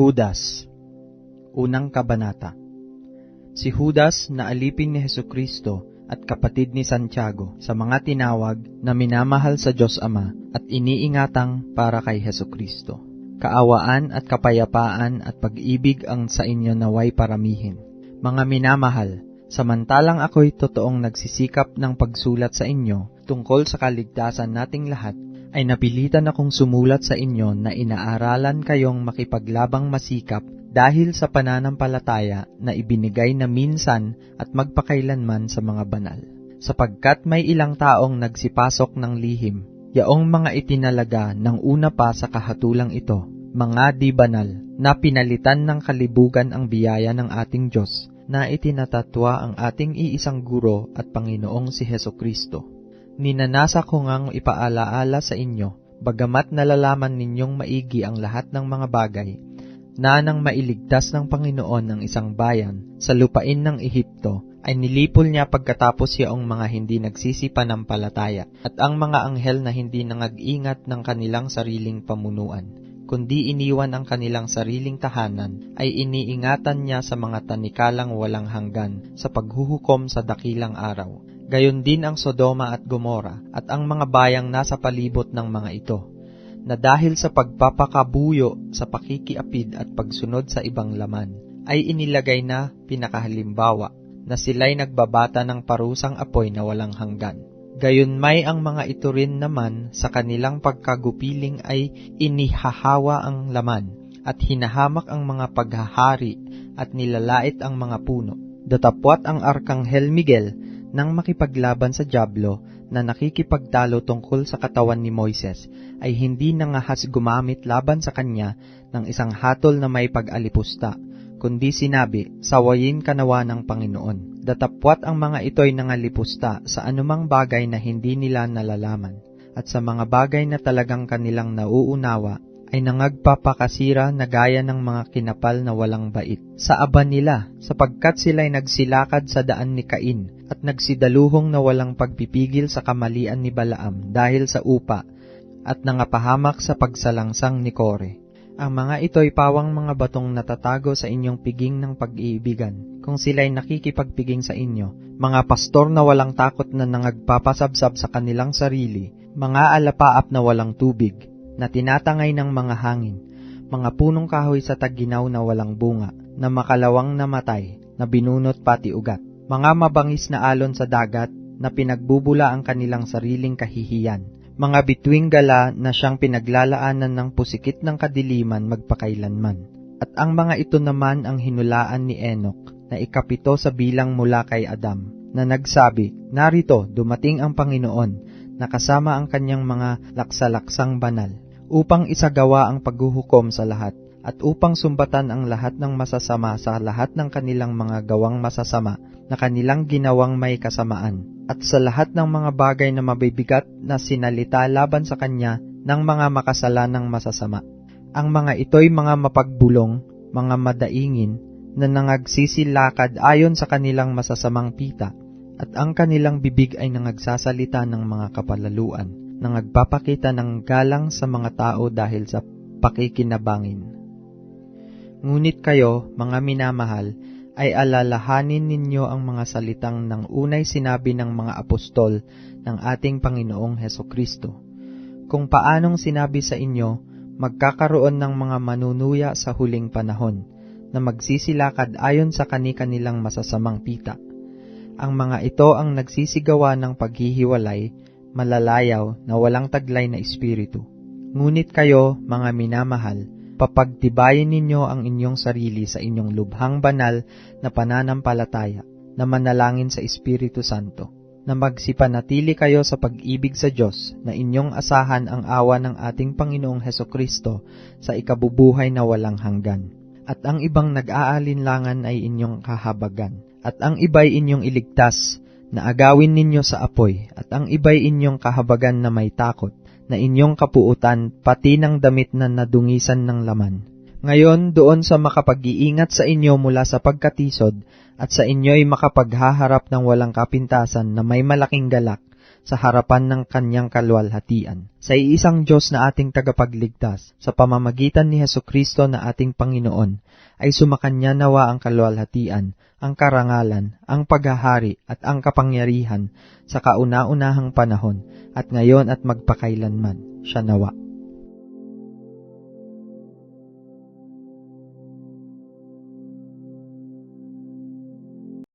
Judas Unang Kabanata Si Judas na alipin ni Heso Kristo at kapatid ni Santiago sa mga tinawag na minamahal sa Diyos Ama at iniingatang para kay Heso Kristo. Kaawaan at kapayapaan at pag-ibig ang sa inyo naway paramihin. Mga minamahal, samantalang ako'y totoong nagsisikap ng pagsulat sa inyo tungkol sa kaligtasan nating lahat, ay napilitan akong sumulat sa inyo na inaaralan kayong makipaglabang masikap dahil sa pananampalataya na ibinigay na minsan at magpakailanman sa mga banal. Sapagkat may ilang taong nagsipasok ng lihim, yaong mga itinalaga ng una pa sa kahatulang ito, mga di banal, na pinalitan ng kalibugan ang biyaya ng ating Diyos, na itinatatwa ang ating iisang guro at Panginoong si Heso Kristo. Ninanasa ko ngang ipaalaala sa inyo, bagamat nalalaman ninyong maigi ang lahat ng mga bagay, na nang mailigtas ng Panginoon ng isang bayan sa lupain ng Ehipto, ay nilipol niya pagkatapos yaong mga hindi nagsisipanampalataya at ang mga anghel na hindi nangag-ingat ng kanilang sariling pamunuan kundi iniwan ang kanilang sariling tahanan, ay iniingatan niya sa mga tanikalang walang hanggan sa paghuhukom sa dakilang araw. Gayon din ang Sodoma at Gomora at ang mga bayang nasa palibot ng mga ito, na dahil sa pagpapakabuyo sa pakikiapid at pagsunod sa ibang laman, ay inilagay na pinakahalimbawa na sila'y nagbabata ng parusang apoy na walang hanggan. Gayon may ang mga ito rin naman sa kanilang pagkagupiling ay inihahawa ang laman at hinahamak ang mga paghahari at nilalait ang mga puno. Datapwat ang Arkanghel Miguel nang makipaglaban sa Diablo na nakikipagtalo tungkol sa katawan ni Moises ay hindi nangahas gumamit laban sa kanya ng isang hatol na may pag-alipusta, kundi sinabi, sawayin kanawa ng Panginoon. Datapwat ang mga ito'y nangalipusta sa anumang bagay na hindi nila nalalaman, at sa mga bagay na talagang kanilang nauunawa, ay nangagpapakasira na gaya ng mga kinapal na walang bait. Sa aba nila, sapagkat sila'y nagsilakad sa daan ni Cain, at nagsidaluhong na walang pagpipigil sa kamalian ni Balaam dahil sa upa, at nangapahamak sa pagsalangsang ni Kore. Ang mga ito'y pawang mga batong natatago sa inyong piging ng pag-iibigan, kung sila'y nakikipagpiging sa inyo, mga pastor na walang takot na nangagpapasabsab sa kanilang sarili, mga alapaap na walang tubig, na tinatangay ng mga hangin, mga punong kahoy sa taginaw na walang bunga, na makalawang namatay, na binunot pati ugat, mga mabangis na alon sa dagat, na pinagbubula ang kanilang sariling kahihiyan, mga bituing gala na siyang pinaglalaanan ng pusikit ng kadiliman magpakailanman. At ang mga ito naman ang hinulaan ni Enoch na ikapito sa bilang mula kay Adam, na nagsabi, Narito, dumating ang Panginoon, na kasama ang kanyang mga laksalaksang banal, upang isagawa ang paghuhukom sa lahat, at upang sumbatan ang lahat ng masasama sa lahat ng kanilang mga gawang masasama na kanilang ginawang may kasamaan at sa lahat ng mga bagay na mabibigat na sinalita laban sa kanya ng mga makasalanang masasama. Ang mga ito'y mga mapagbulong, mga madaingin, na nangagsisilakad ayon sa kanilang masasamang pita, at ang kanilang bibig ay nangagsasalita ng mga kapalaluan, nangagpapakita ng galang sa mga tao dahil sa pakikinabangin. Ngunit kayo, mga minamahal, ay alalahanin ninyo ang mga salitang ng unay sinabi ng mga apostol ng ating Panginoong Heso Kristo. Kung paanong sinabi sa inyo, magkakaroon ng mga manunuya sa huling panahon, na magsisilakad ayon sa kani-kanilang masasamang pita. Ang mga ito ang nagsisigawa ng paghihiwalay, malalayaw na walang taglay na espiritu. Ngunit kayo, mga minamahal, papagtibayin ninyo ang inyong sarili sa inyong lubhang banal na pananampalataya na manalangin sa Espiritu Santo, na magsipanatili kayo sa pag-ibig sa Diyos na inyong asahan ang awa ng ating Panginoong Heso Kristo sa ikabubuhay na walang hanggan. At ang ibang nag-aalinlangan ay inyong kahabagan, at ang iba'y inyong iligtas na agawin ninyo sa apoy, at ang iba'y inyong kahabagan na may takot, na inyong kapuutan pati ng damit na nadungisan ng laman. Ngayon doon sa makapag-iingat sa inyo mula sa pagkatisod at sa inyo'y makapaghaharap ng walang kapintasan na may malaking galak sa harapan ng kanyang kalwalhatian. Sa iisang Diyos na ating tagapagligtas, sa pamamagitan ni Heso Kristo na ating Panginoon, ay sumakanya nawa ang kalwalhatian, ang karangalan, ang paghahari at ang kapangyarihan sa kauna-unahang panahon at ngayon at magpakailanman. Siya nawa.